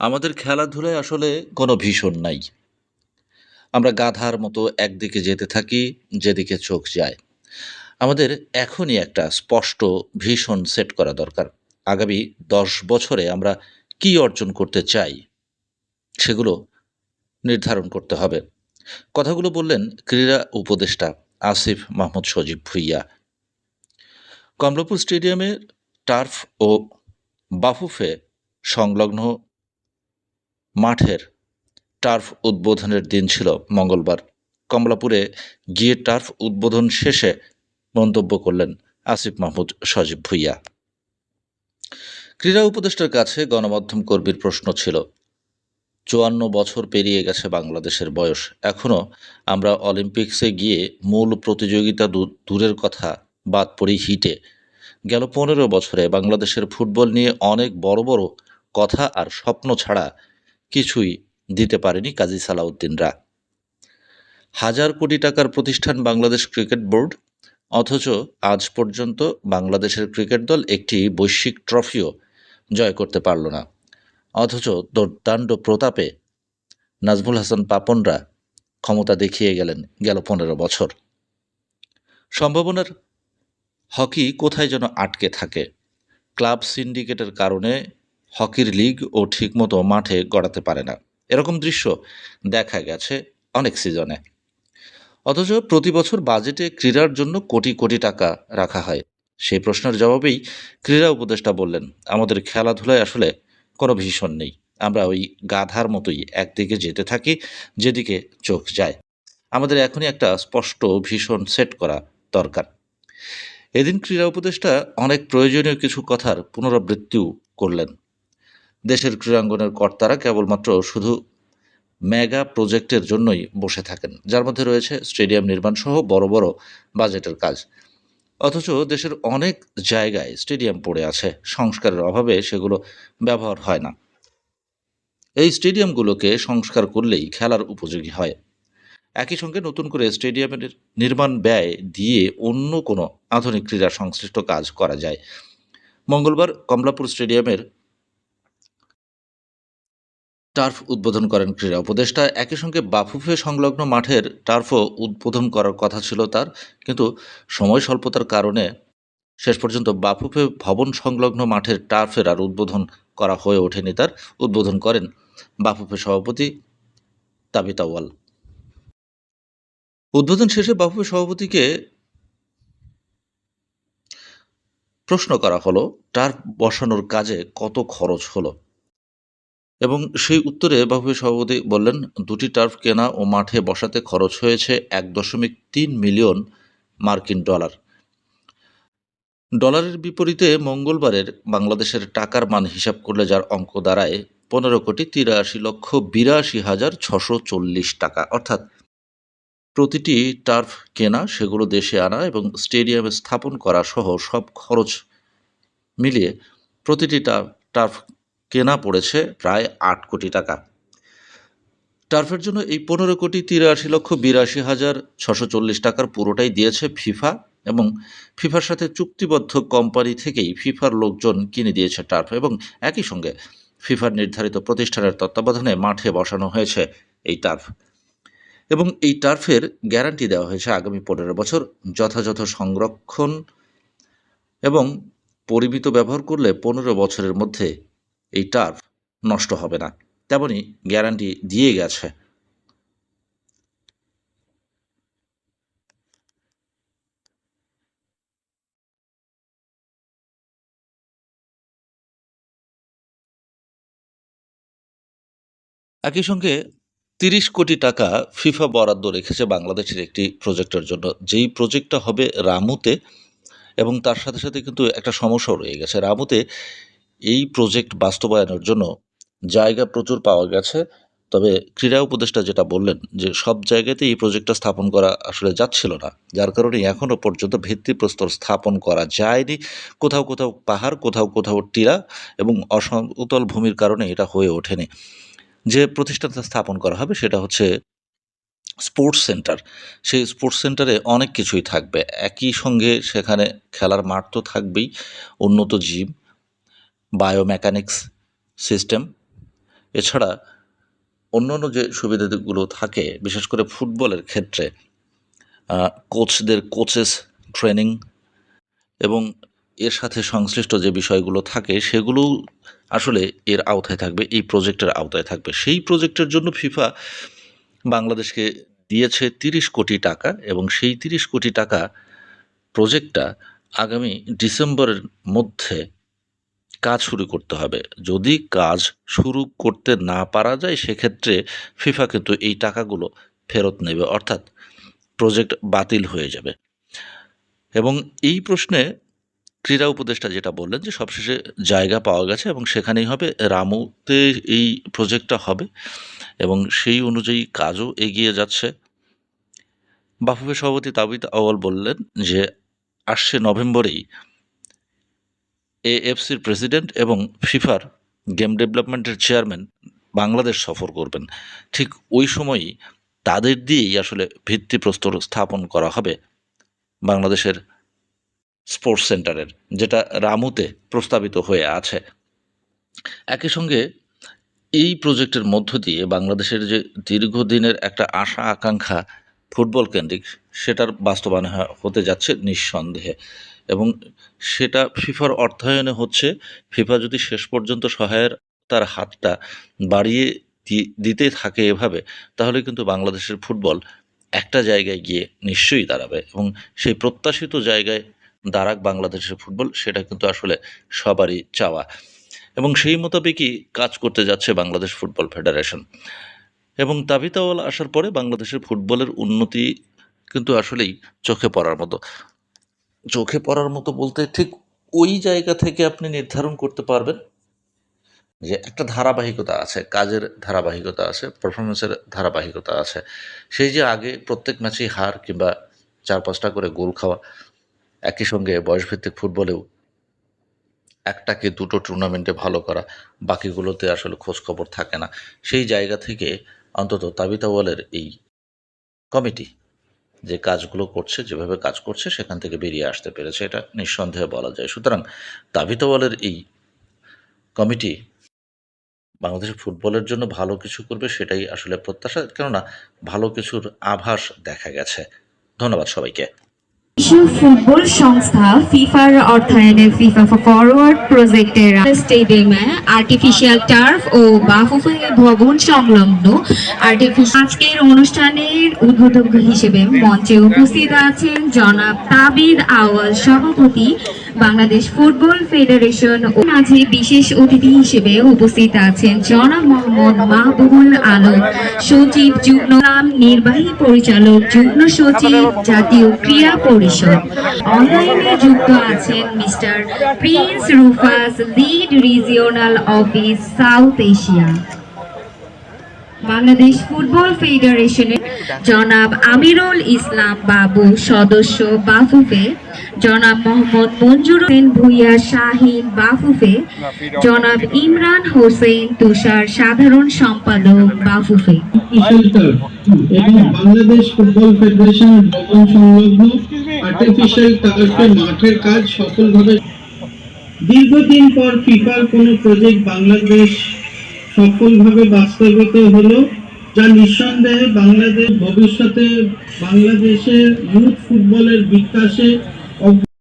আমাদের খেলাধুলায় আসলে কোনো ভীষণ নাই। আমরা গাধার মতো একদিকে যেতে থাকি, যেদিকে চোখ যায়। আমাদের এখনই একটা স্পষ্ট ভীষণ সেট করা দরকার। আগামী ১০ বছরে আমরা কী অর্জন করতে চাই, সেগুলো নির্ধারণ করতে হবে। কথাগুলো বললেন ক্রীড়া উপদেষ্টা আসিফ মাহমুদ সজীব ভুঁইয়া। কমলাপুর স্টেডিয়ামের টার্ফ ও বাফুফে সংলগ্ন মাঠের টার্ফ উদ্বোধনের দিন ছিল মঙ্গলবার। কমলাপুরে গিয়ে টার্ফ উদ্বোধন শেষে মন্তব্য করলেন আসিফ মাহমুদ সজীব ভুঁইয়া। ক্রীড়া উপদেষ্টার কাছে গণমাধ্যম কর্মীর প্রশ্ন ছিল, চুয়ান্ন বছর পেরিয়ে গেছে বাংলাদেশের বয়স। এখনও আমরা অলিম্পিক্সে গিয়ে মূল প্রতিযোগিতা দূরের কথা বাদ পড়ি হিটে। গেল পনেরো বছরে বাংলাদেশের ফুটবল নিয়ে অনেক বড় বড় কথা আর স্বপ্ন ছাড়া কিছুই দিতে পারেনি কাজী সালাউদ্দিনরা। হাজার কোটি টাকার প্রতিষ্ঠান বাংলাদেশ ক্রিকেট বোর্ড, অথচ আজ পর্যন্ত বাংলাদেশের ক্রিকেট দল একটি বৈশ্বিক ট্রফিও জয় করতে পারল না। অথচ দুর্দান্ত প্রতাপে নাজমুল হাসান পাপনরা ক্ষমতা দেখিয়ে গেলেন গেল পনেরো বছর। সম্ভাবনার হকি কোথায় যেন আটকে থাকে। ক্লাব সিন্ডিকেটের কারণে হকির লিগ ও ঠিকমতো মাঠে গড়াতে পারে না। এরকম দৃশ্য দেখা গেছে অনেক সিজনে। অথচ প্রতি বছর বাজেটে ক্রীড়ার জন্য কোটি কোটি টাকা রাখা হয়। সেই প্রশ্নের জবাবেই ক্রীড়া উপদেষ্টা বললেন, আমাদের খেলাধুলায় আসলে কোনো ভীষণ নেই। আমরা ওই গাধার মতোই একদিকে যেতে থাকি, যেদিকে চোখ যায়। আমাদের এখনই একটা স্পষ্ট ভীষণ সেট করা দরকার। এদিন ক্রীড়া উপদেষ্টা অনেক প্রয়োজনীয় কিছু কথার পুনরাবৃত্তিও করলেন। দেশের ক্রীড়াঙ্গনের কর্তারা কেবলমাত্র শুধু মেগা প্রজেক্টের জন্যই বসে থাকেন, যার মধ্যে রয়েছে স্টেডিয়াম নির্মাণ সহ বড় বড় বাজেটের কাজ। অথচ দেশের অনেক জায়গায় স্টেডিয়াম পড়ে আছে, সংস্কারের অভাবে সেগুলো ব্যবহার হয় না। এই স্টেডিয়ামগুলোকে সংস্কার করলেই খেলার উপযোগী হয়। একই সঙ্গে নতুন করে স্টেডিয়ামের নির্মাণ ব্যয় দিয়ে অন্য কোনো আধুনিক ক্রীড়া সংশ্লিষ্ট কাজ করা যায়। মঙ্গলবার কমলাপুর স্টেডিয়ামের টার্ফ উদ্বোধন করেন ক্রীড়া উপদেষ্টা। একই সঙ্গে বাফুফে সংলগ্ন মাঠের টার্ফও উদ্বোধন করার কথা ছিল তার। কিন্তু সময় স্বল্পতার কারণে শেষ পর্যন্ত বাফুফে ভবন সংলগ্ন মাঠের টার্ফের আর উদ্বোধন করা হয়ে ওঠেনি তার। উদ্বোধন করেন বাফুফে সভাপতি তাবিতাওয়াল উদ্বোধন শেষে বাফুফে সভাপতিকে প্রশ্ন করা হলো, টার্ফ বসানোর কাজে কত খরচ হলো? এবং সেই উত্তরে বাফুফে সভাপতি বললেন, দুটি টার্ফ কেনা ও মাঠে বসাতে খরচ হয়েছে এক দশমিক তিন মিলিয়ন মার্কিন ডলার। ডলারের বিপরীতে মঙ্গলবারের বাংলাদেশের টাকার মান হিসাব করলে যার অঙ্ক দাঁড়ায় পনেরো কোটি তিরাশি লক্ষ বিরাশি হাজার ছশো চল্লিশ টাকা। অর্থাৎ প্রতিটি টার্ফ কেনা, সেগুলো দেশে আনা এবং স্টেডিয়ামে স্থাপন করা সহ সব খরচ মিলিয়ে প্রতিটি টার্ফ কেনা পড়েছে প্রায় আট কোটি টাকা। টার্ফের জন্য এই পনেরো কোটি তিরাশি লক্ষ বিরাশি হাজার ছশো চল্লিশ টাকার পুরোটাই দিয়েছে ফিফা এবং ফিফার সাথে চুক্তিবদ্ধ কোম্পানি থেকেই ফিফার লোকজন কিনে দিয়েছে টার্ফ এবং একই সঙ্গে ফিফার নির্ধারিত প্রতিষ্ঠানের তত্ত্বাবধানে মাঠে বসানো হয়েছে এই টার্ফ। এবং এই টার্ফের গ্যারান্টি দেওয়া হয়েছে আগামী পনেরো বছর যথাযথ সংরক্ষণ এবং পরিমিত ব্যবহার করলে পনেরো বছরের মধ্যে এই টার্ফ নষ্ট হবে না। তেমনই গ্যারান্টি দিয়ে গেছে। একই সঙ্গে তিরিশ কোটি টাকা ফিফা বরাদ্দ রেখেছে বাংলাদেশের একটি প্রজেক্টের জন্য। যেই প্রজেক্টটা হবে রামুতে, এবং তার সাথে সাথে কিন্তু একটা সমস্যাও রয়ে গেছে। রামুতে এই প্রজেক্ট বাস্তবায়নের জন্য জায়গা প্রচুর পাওয়া গেছে। তবে ক্রীড়া উপদেষ্টা যেটা বললেন যে, সব জায়গাতে এই প্রজেক্টটা স্থাপন করা আসলে যাচ্ছিল না। যার কারণে এখনও পর্যন্ত ভিত্তিপ্রস্তর স্থাপন করা যায়নি। কোথাও কোথাও পাহাড়, কোথাও কোথাও টিলা এবং অসমতল ভূমির কারণে এটা হয়ে ওঠেনি। যে প্রতিষ্ঠানটা স্থাপন করা হবে সেটা হচ্ছে স্পোর্টস সেন্টার। সেই স্পোর্টস সেন্টারে অনেক কিছুই থাকবে। একই সঙ্গে সেখানে খেলার মাঠ তো থাকবেই, উন্নত জিম বায়োমেকানিক্স সিস্টেম এছাড়া অন্যান্য যে সুবিধাগুলো থাকে, বিশেষ করে ফুটবলের ক্ষেত্রে কোচদের কোচেস ট্রেনিং এবং এর সাথে সংশ্লিষ্ট যে বিষয়গুলো থাকে, সেগুলো আসলে এর আওতায় থাকবে, এই প্রজেক্টের আওতায় থাকবে। সেই প্রজেক্টের জন্য ফিফা বাংলাদেশকে দিয়েছে তিরিশ কোটি টাকা এবং সেই তিরিশ কোটি টাকা প্রজেক্টটা আগামী ডিসেম্বরের মধ্যে কাজ শুরু করতে হবে। যদি কাজ শুরু করতে না পারা যায়, সেক্ষেত্রে ফিফা কিন্তু এই টাকাগুলো ফেরত নেবে, অর্থাৎ প্রজেক্ট বাতিল হয়ে যাবে। এবং এই প্রশ্নে ক্রীড়া উপদেষ্টা যেটা বললেন যে, সবশেষে জায়গা পাওয়া গেছে এবং সেখানেই হবে। রামুতে এই প্রজেক্টটা হবে এবং সেই অনুযায়ী কাজও এগিয়ে যাচ্ছে। বাফুফে সভাপতি তাবিদ আওয়াল বললেন যে, আসছে নভেম্বরেই এএফসির প্রেসিডেন্ট এবং ফিফার গেম ডেভেলপমেন্টের চেয়ারম্যান বাংলাদেশ সফর করবেন। ঠিক ওই সময়ই তাদের দিয়েই আসলে ভিত্তিপ্রস্তর স্থাপন করা হবে বাংলাদেশের স্পোর্টস সেন্টারের, যেটা রামুতে প্রস্তাবিত হয়ে আছে। একই সঙ্গে এই প্রজেক্টের মধ্য দিয়ে বাংলাদেশের যে দীর্ঘদিনের একটা আশা আকাঙ্ক্ষা ফুটবল কেন্দ্রিক সেটার বাস্তবায়ন হতে যাচ্ছে নিঃসন্দেহে। এবং সেটা ফিফার অর্থায়নে হচ্ছে, ফিফা যদি শেষ পর্যন্ত সহায়তার হাতটা বাড়িয়ে দিতে থাকে এভাবে, তাহলে কিন্তু বাংলাদেশের ফুটবল একটা জায়গায় গিয়ে নিশ্চয়ই দাঁড়াবে। এবং সেই প্রত্যাশিত জায়গায় দাঁড়াক বাংলাদেশের ফুটবল, সেটা কিন্তু আসলে সবারই চাওয়া। এবং সেই মোতাবেকই কাজ করতে যাচ্ছে বাংলাদেশ ফুটবল ফেডারেশন। এবং তাবিতাওয়াল আসার পরে বাংলাদেশের ফুটবলের উন্নতি কিন্তু আসলেই চোখে পড়ার মতো। চোখে পড়ার মতো বলতে ঠিক ওই জায়গা থেকে আপনি নির্ধারণ করতে পারবেন যে একটা ধারাবাহিকতা আছে, কাজের ধারাবাহিকতা আছে পারফরমেন্সের ধারাবাহিকতা আছে। সেই যে আগে প্রত্যেক ম্যাচেই হার কিংবা চার পাঁচটা করে গোল খাওয়া, একই সঙ্গে বয়সভিত্তিক ফুটবলেও একটাকে দুটো টুর্নামেন্টে ভালো করা, বাকিগুলোতে আসলে খোঁজখবর থাকে না। সেই জায়গা থেকে অন্তত তাবিতাওয়ালের এই কমিটি যে কাজগুলো করছে, যেভাবে কাজ করছে, সেখান থেকে বেরিয়ে আসতে পেরেছে, এটা নিঃসন্দেহে বলা যায়। সুতরাং তাবিতাওয়ালের এই কমিটি বাংলাদেশের ফুটবলের জন্য ভালো কিছু করবে সেটাই আসলে প্রত্যাশা। কেননা ভালো কিছুর আভাস দেখা গেছে। ধন্যবাদ সবাইকে। বিশ্ব ফুটবল সংস্থা ফিফার অর্থায়নে ফিফা ফরওয়ার্ড প্রজেক্টের স্টেডিয়ামে আর্টিফিশিয়াল টার্ফ ও বাফুফে ভবন সংলগ্ন আজকের অনুষ্ঠানের উদ্বোধক হিসেবে মঞ্চে উপস্থিত আছেন জনাব তাবিদ আওয়াজ সভাপতি বাংলাদেশ ফুটবল ফেডারেশন ও মাঝে বিশেষ অতিথি হিসেবে উপস্থিত আছেন জনাব মোহাম্মদ মাহবুবুল আলম, সচিব যুগ্ম নির্বাহী পরিচালক, যুগ্ম সচিব, জাতীয় ক্রীড়া পরিষদ। অনলাইনে যুক্ত আছেন Mister Prince Rufus, lead regional office, South Asia. Bangladesh football ফেডারেশনের জনাব আমিরুল ইসলাম বাবু সদস্য বাফুফে, জনাব মোহাম্মদ মঞ্জুর হোসেন ভুইয়া শাহিন বাফুফে, জনাব ইমরান হোসেন তুষার সাধারণ সম্পাদক বাফুফে। বাংলাদেশ ফুটবল ফেডারেশন ভবন সংলগ্ন আর্টিফিশিয়াল টার্ফে মাঠের কাজ সফলভাবে দীর্ঘদিন পর ফিফার কোনো প্রজেক্ট বাংলাদেশ সফলভাবে বাস্তবিত হলো যা নিঃসন্দেহে বাংলাদেশ ভবিষ্যতে বাংলাদেশের ইউথ ফুটবলের বিকাশে